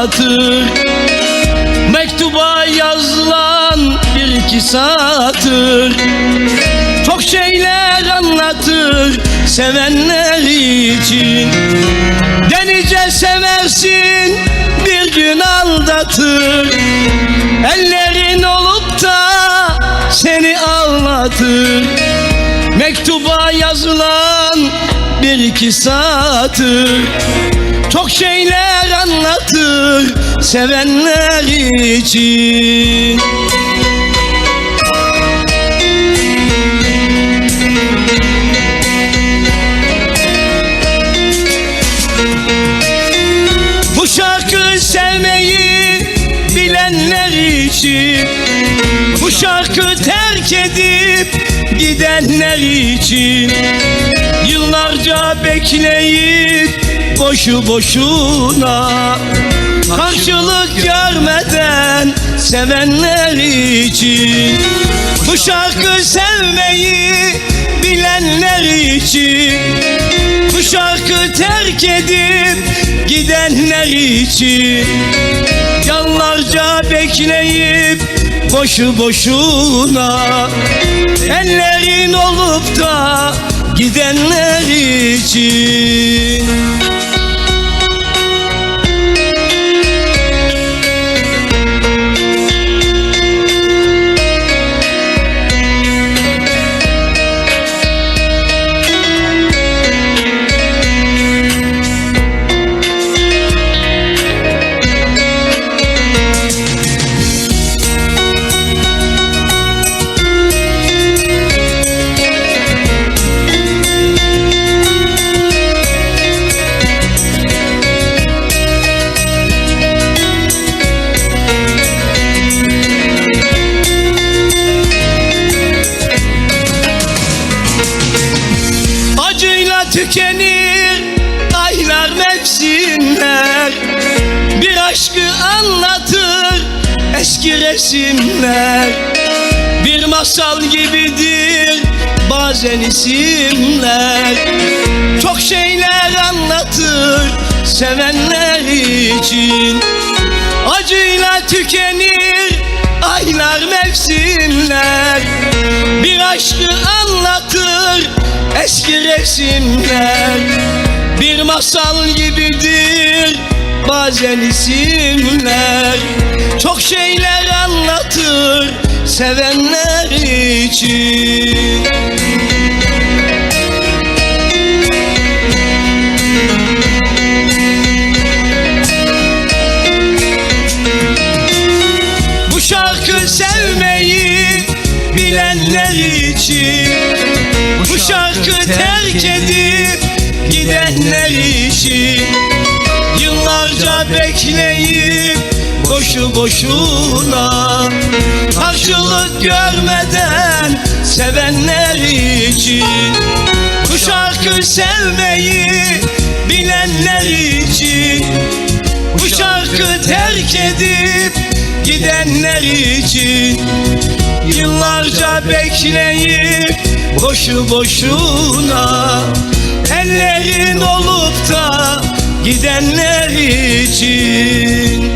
ağlatır Mektuba yazılan bir iki satır Çok şeyler anlatır sevenler için. Delice seversin bir gün aldatır. Ellerin olup da seni ağlatır. Mektuba yazılan bir iki satır Çok şeyler anlatır sevenler için. Bu şarkı sevmeyi bilenler için Bu şarkı terk edip gidenler için bekleyip boşu boşuna Karşılık görmeden sevenler için Bu şarkı sevmeyi bilenler için bu şarkı terk edip gidenler için Yıllarca bekleyip boşu boşuna Ellerin olup da gidenler için eski resimler. Bir masal gibidir bazen isimler. Çok şeyler anlatır sevenler için. Acıyla tükenir aylar mevsimler. Bir aşkı anlatır eski resimler. Bir masal gibidir bazen isimler Çok şeyler anlatır sevenler için. Bu şarkı sevmeyi bilenler için. Bu şarkı terk edip bekleyip boşu boşuna Karşılık görmeden sevenler için Bu şarkı sevmeyi bilenler için bu şarkı terk edip gidenler için Yıllarca bekleyip boşu boşuna Ellerin olup da gidenler için